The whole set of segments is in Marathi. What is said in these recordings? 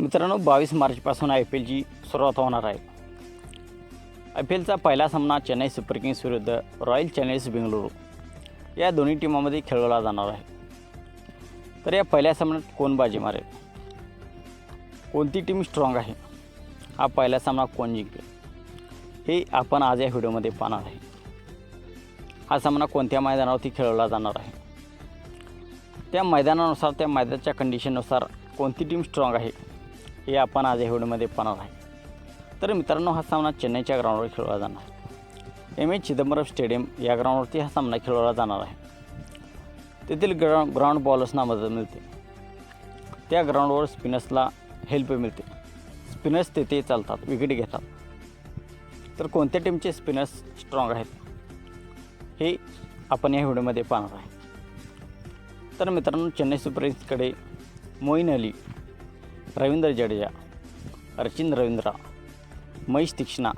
मित्रांनो बावीस मार्चपासून आय पी एलची सुरुवात होणार आहे. आय पी एलचा पहिला सामना चेन्नई सुपर किंग्स विरुद्ध रॉयल चॅलेंजर्स बेंगळुरू. या दोन्ही टीमामध्ये खेळवला जाणार आहे. तर या पहिल्या सामन्यात कोण बाजी मारेल? कोणती टीम स्ट्रॉंग आहे? हा पहिला सामना कोण जिंकेल? हे आपण आज या व्हिडिओमध्ये पाहणार आहे. हा सामना कोणत्या मैदानावरती खेळवला जाणार आहे? त्या मैदानानुसार त्या मैदानाच्या कंडिशननुसार कोणती टीम स्ट्रॉंग आहे? हे आपण आज या व्हिडिओमध्ये पाहणार आहे. तर मित्रांनो हा सामना चेन्नईच्या ग्राउंडवर खेळवला जाणार. एम ए चिदंबरम स्टेडियम या ग्राउंडवरती हा सामना खेळवला जाणार आहे. तेथील ग्राउंड ग्राउंड बॉलर्सना मदत मिळते. त्या ग्राउंडवर स्पिनर्सला हेल्प मिळते. स्पिनर्स तेथे चालतात विकेट घेतात. तर कोणत्या टीमचे स्पिनर्स स्ट्रॉंग आहेत? हे आपण या व्हिडिओमध्ये पाहणार आहे. तर मित्रांनो चेन्नई सुपर किंग्सकडे मोईन अली रवींद्र जडेजा अर्चिन रवींद्र महेश तीक्ष्णा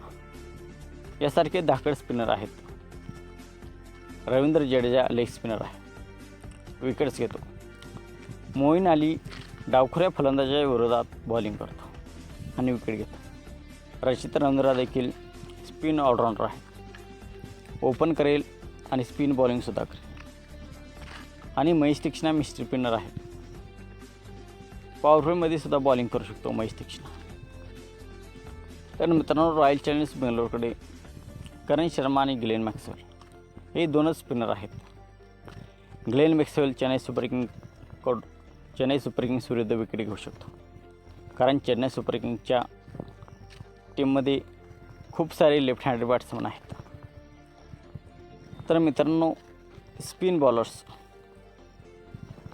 यासारखे धाकड स्पिनर आहेत. रवींद्र जडेजा लेग स्पिनर आहे. विकेट्स घेतो. मोईन अली डावखुऱ्या फलंदाजाच्या विरोधात बॉलिंग करतो आणि विकेट घेतो. रचित रवींद्रा देखील स्पिन ऑलराऊंडर आहे. ओपन करेल आणि स्पिन बॉलिंगसुद्धा करेल. आणि महेश तीक्ष्णा मिस्टर स्पिनर आहे. पॉवरप्लेमध्ये सुद्धा बॉलिंग करू शकतो महेश तीक्ष्णा तर मित्रांनो रॉयल चॅलेंजर्स बेंगलोरकडे करण शर्मा आणि ग्लेन मॅक्सवेल. हे दोनच स्पिनर आहेत. Glenn Maxwell Chennai Super King Chennai Super Kings विरुद्ध विकेट घेऊ शकतो. कारण चेन्नई सुपर किंग्सच्या टीममध्ये खूप सारे लेफ्ट हँडेड बॅट्समन आहेत. तर मित्रांनो spin bowlers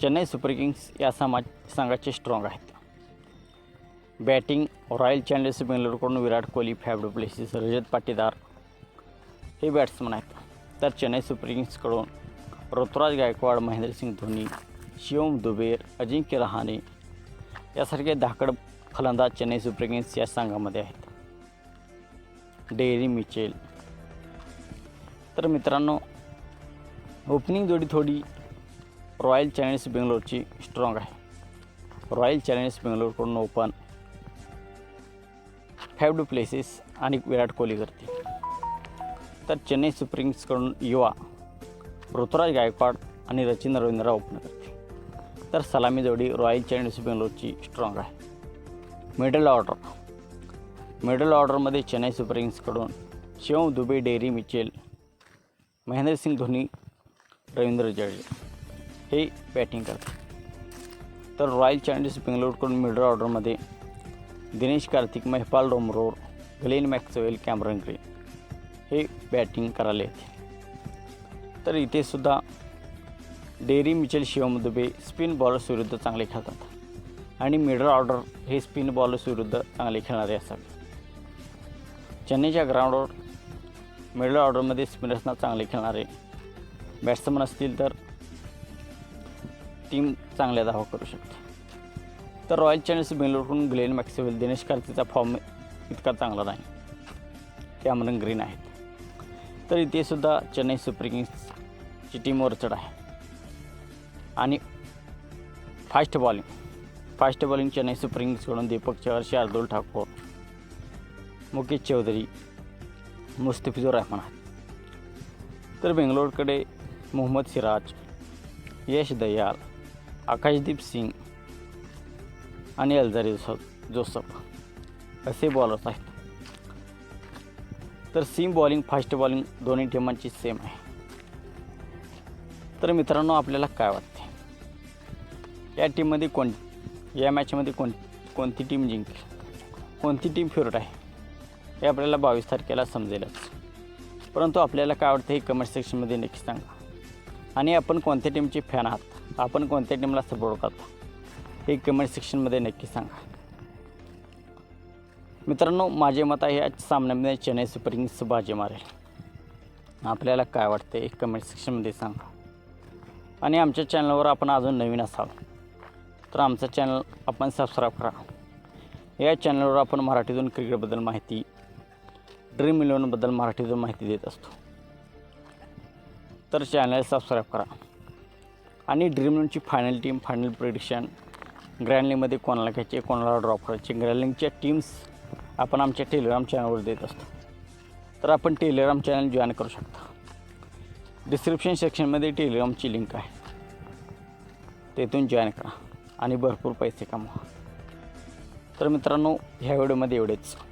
Chennai super kings या समाज संघाचे स्ट्रॉंग आहेत. बॅटिंग रॉयल चॅलेंजर्स बेंगलोरकडून विराट कोहली फॅब प्लेसिस रजत पाटीदार हे बॅट्समन आहेत. तर चेन्नई सुपर किंग्सकडून ऋतुराज गायकवाड महेंद्रसिंग धोनी शिवम दुबेर अजिंक्य रहाणे यासारखे धाकड फलंदाज चेन्नई सुपर किंग्स या संघामध्ये आहेत. डेरी मिचेल तर मित्रांनो ओपनिंग जोडी थोडी रॉयल चॅलेंजर्स बेंगलोरची स्ट्रॉंग आहे. रॉयल चॅलेंजर्स बेंगलोरकडून ओपन. फॅव डू प्लेसेस आणि विराट कोहली करते. तर चेन्नई सुपर किंग्सकडून युवा ऋतुराज गायकवाड आणि रचिन रवींद्र ओपन करते. तर सलामी जोडी रॉयल चॅलेंजर्स बेंगलोरची स्ट्रॉंग आहे. मिडल ऑर्डर मिडल ऑर्डरमध्ये चेन्नई सुपर किंग्सकडून शिवम दुबे डेरी मिचेल महेंद्रसिंग धोनी रवींद्र जडेजा हे बॅटिंग करतात. तर रॉयल चॅलेंजर्स बेंगलोरकडून मिडल ऑर्डरमध्ये Dinesh Karthik Mahipal Lomror Glenn Maxwell Cameron Green हे बॅटिंग करायला येते. तर इथे सुद्धा dairy Mitchell Shivam Dube spin bowlers विरुद्ध चांगले खेळतात. आणि मिडल ऑर्डर हे स्पिन बॉलर्स विरुद्ध चांगले खेळणारे असावे चेन्नईच्या ग्राउंडवर मिडल ऑर्डरमध्ये स्पिनर्सना चांगले खेळणारे बॅट्समन असतील तर टीम चांगल्या धावा करू शकते. तर रॉयल चॅलेंजर्स बेंगलोरकडून ग्लेन मॅक्सिवेल दिनेश कार्तीचा फॉर्म इतका चांगला नाही. कॅमरन ग्रीन आहेत. तर इथेसुद्धा चेन्नई सुपर किंग्सची टीम वरचढ आहे. आणि fast bowling fast bowling Chennai Super किंग्सकडून Deepak Chahar Shardul Thakur Mukesh Choudhary Mustafizur Rahman आहेत. तर बेंगलोरकडे मोहम्मद सिराज यश दयाल आकाशदीप सिंग आणि अल्जारी जोसफ जोसफ. असे बॉलर्स आहेत. तर सीम बॉलिंग फास्ट बॉलिंग दोन्ही टीमांची सेम आहे. तर मित्रांनो आपल्याला काय वाटते या टीममध्ये कोण या मॅचमध्ये कोण कोणती टीम जिंकेल? कोणती टीम फेवरेट आहे? हे आपल्याला बावीस तारखेला समजेलच. परंतु आपल्याला काय वाटतं हे कमेंट सेक्शनमध्ये नक्की सांगा. आणि आपण कोणत्या टीमचे फॅन आहात? आपण कोणत्या टीमला सपोर्ट करता? हे कमेंट सेक्शनमध्ये नक्की सांगा. मित्रांनो माझे मत आहे या सामन्यामध्ये चेन्नई सुपर किंग्स बाजी मारेल. आपल्याला काय वाटते एक कमेंट सेक्शनमध्ये सांगा. आणि आमच्या चॅनलवर आपण अजून नवीन असाल तर आमचं चॅनल आपण सबस्क्राईब करा. या चॅनलवर आपण मराठीतून क्रिकेटबद्दल माहिती ड्रीम इलेवनबद्दल मराठीतून माहिती देत असतो. तर चॅनल सबस्क्राईब करा. आणि ड्रीम इलेवनची फायनल टीम फायनल प्रिडिक्शन ग्रँडलिंगमध्ये कोणाला घ्यायचे कोणाला ड्रॉप करायचे? ग्रँडलिंगच्या टीम्स आपण आमच्या टेलिग्राम चॅनलवर देत असतो. तर आपण टेलिग्राम चॅनल जॉईन करू शकता. डिस्क्रिप्शन सेक्शनमध्ये टेलिग्रामची लिंक आहे. तेथून जॉईन करा. आणि भरपूर पैसे कमवा. तर मित्रांनो ह्या व्हिडिओमध्ये एवढेच.